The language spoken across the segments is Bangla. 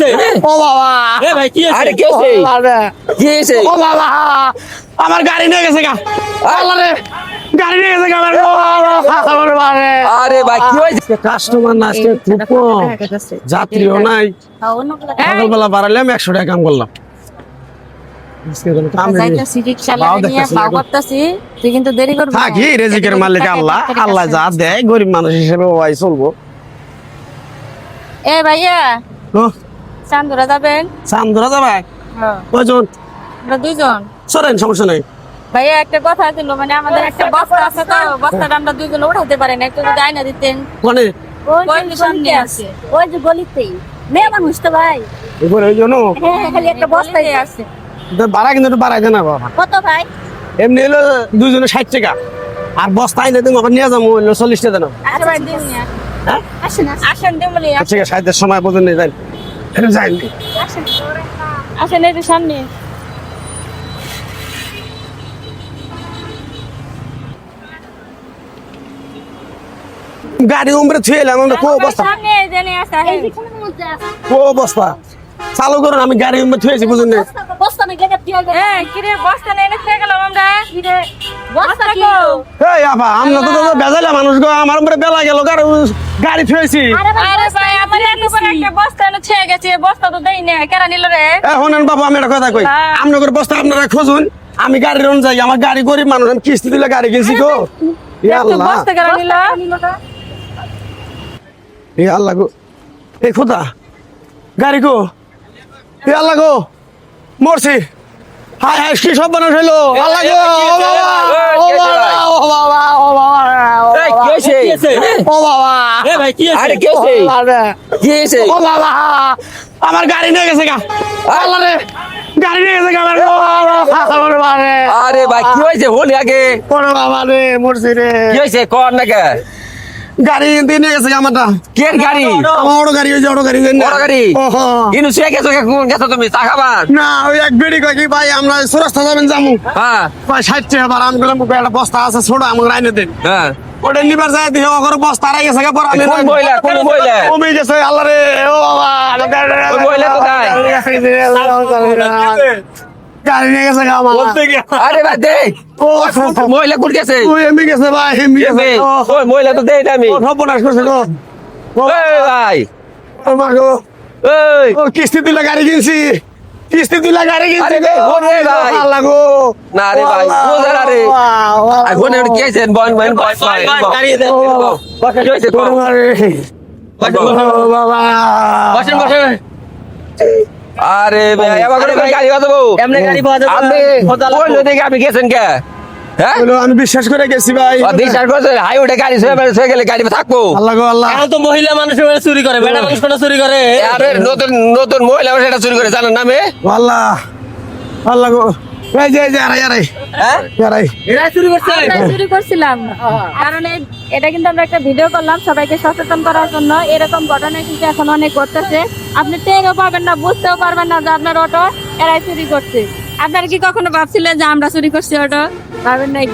হয়েছে ও বাবা। এ ভাই কি হয়েছে আরে কি হয়েছে? ও বাবা কি হয়েছে ও বাবা। আমার গাড়ি নিয়ে গেছে গা। আল্লাহ রে। গাড়ি নিয়ে গেছে গা আমার। ও বাবা, আমার বাবা আরে ভাই কি হয়েছে? কাস্টমার না আজকে খুব কম। যাত্রীও নাই। সকালবেলা বাড়ালাম একশো টাকা কাম করলাম। থাকি রেজিকের মালিক আল্লাহ। আল্লাহ যা দেয় গরিব মানুষ হিসেবে চলবো। এ ভাইয়া। চান্দুরা যাবেন? চান্দরা যাবে? হ্যাঁ, কয়জন? আমরা দুইজন। সরেন সমস্যা নাই। ভাইয়া একটা কথা ছিল মানে আমাদের একটা বস্তা আছে তো বস্তাটা আমরা দুইজন উঠাতে পারি না একটু যদি আয়না দিতেন। মানে ওই যে যে সামনে আছে। আছে? ওই যে গলিতেই। মেয়ে মানুষ তো ভাই। উপরে ওই জন্য? হ্যাঁ হ্যাঁ, খালি একটা বস্তাই আছে। আছে। ভাড়া কিন্তু একটু বাড়াই দেন না বাবা। কত ভাই? এমনি হলো দুজনে ষাট টাকা। আর বস্তা আইলে তুমি আবার নিয়ে যাব চল্লিশ টাকা দেন। আচ্ছা। আসেন আসেন, দিমলি আচ্ছা সাহিত্যের সময় পর্যন্ত যাই। যাইনি আসেন এই সামনে গাড়ি উমরে থুয়ে এলাম আমরা কো আছে কো বস্তা চালু করুন আমি গাড়ি উমরে থুয়েছি বুঝুন না আমরা? কিরে বস্তা কি? এই আপা আমরা তো তো বেজাইলা মানুষ গো আমার উপরে বেলা গেল গাড়ি গাড়ি আমি একটা কথা কই হ্যাঁ। আপনাদের বস্তা আপনারা খুঁজুন আমি গাড়ির অনুযায়ী আমার গাড়ি গরিব মানুষ আমি কিস্তি দিলে গাড়ি কিনছি গো আল্লাহ বস্তা কেরা নিল ইয়া আল্লাহ গো এই খোদা গাড়ি গো ইয়া আল্লাহ গো মরছি হায় হায় কি সব মানুষ হইল আল্লাহ গো ও বাবা ও বাবা ও বাবা ও বাবা এই, কি হয়েছে কি ও বাবা ভাই কি আরে ও বাবা কি হয়েছে? ও বাবা আমার গাড়ি নিয়ে গেছে গা। আল্লাহ রে গাড়ি নিয়ে গেছে গা আমার। বাবা আরে ভাই কি হয়েছে? হলি আগে। ওরে বাবা রে মরছি রে। কি হয়েছে? কর না কে গাড়ি দিয়ে নিয়ে গেছে আমারটা কে গাড়ি আমার ওটা গাড়ি যে ওটা গাড়ি বড় গাড়ি ইনু শুয়ে গেছো গেছো তুমি চা খাবার না ওই এক বেড়ি কয় কি ভাই আমরা সুরাস্তা যাবেন যামু হ্যাঁ কয় ষাট টাকা ভাড়া আমি বললাম একটা বস্তা আছে ছোট আমাকে রাইনে দেন হ্যাঁ ওটা নিবার যায় দিয়ে ওখানে বস্তা রাই গেছে পর আমি কোন মহিলা কোন মহিলা কমে গেছে আল্লাহ রে ও বাবা ওই মহিলা কোথায়? গাড়ি নিয়ে গেছে গা আমার আরে ভাই দে ও মহিলা কোন গেছে। ও এমনি গেছে ভাই এমনি গেছে? ও মহিলা তো দেই না আমি। সর্বনাশ করছে গো। ও ভাই। গো। ও কিস্তি দিলে গাড়ি কিনছি। কিস্তি দিলে গাড়ি কিনছি ভাই? আল্লাহ গো। না রে ভাই, রে। কি হয়েছে? বন বন বন হয়েছে? তোর মারে। বাবা। বসেন বসেন। আরে ভাই আমার গাড়ি বাজাবো এমনি গাড়ি আপনি। আপনি গেছেন কে? হ্যাঁ? আমি বিশ্বাস করে গেছি ভাই। বিশ্বাস করছে হাই গাড়ি ছুঁয়ে গেলে গাড়ি থাকব। আল্লাহ আল্লাহ। তো মহিলা মানুষ চুরি করে বেটা মানুষ চুরি করে? আরে নতুন নতুন মহিলা সেটা চুরি করে জানার নামে আল্লাহ আল্লাহ গো। এই যে এই যে আরে আরে। আরে। এরা চুরি করছে। চুরি করছিলাম। কারণ এটা কিন্তু আমরা একটা ভিডিও করলাম সবাইকে সচেতন করার জন্য। এরকম ঘটনা কিন্তু এখন অনেক ঘটতেছে। আপনি টেরও পাবেন না বুঝতেও পারবেন না যে আপনার অটো এরাই চুরি করছে। আপনারা কি কখনো ভাবছিলেন যে আমরা চুরি করছি অটো ভাবেন নাই।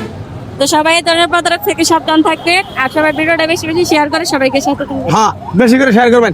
তো সবাই এই ধরনের প্রতারক থেকে সাবধান থাকবে আর সবাই ভিডিওটা বেশি বেশি শেয়ার করে সবাইকে সচেতন হ্যাঁ বেশি করে শেয়ার করবেন।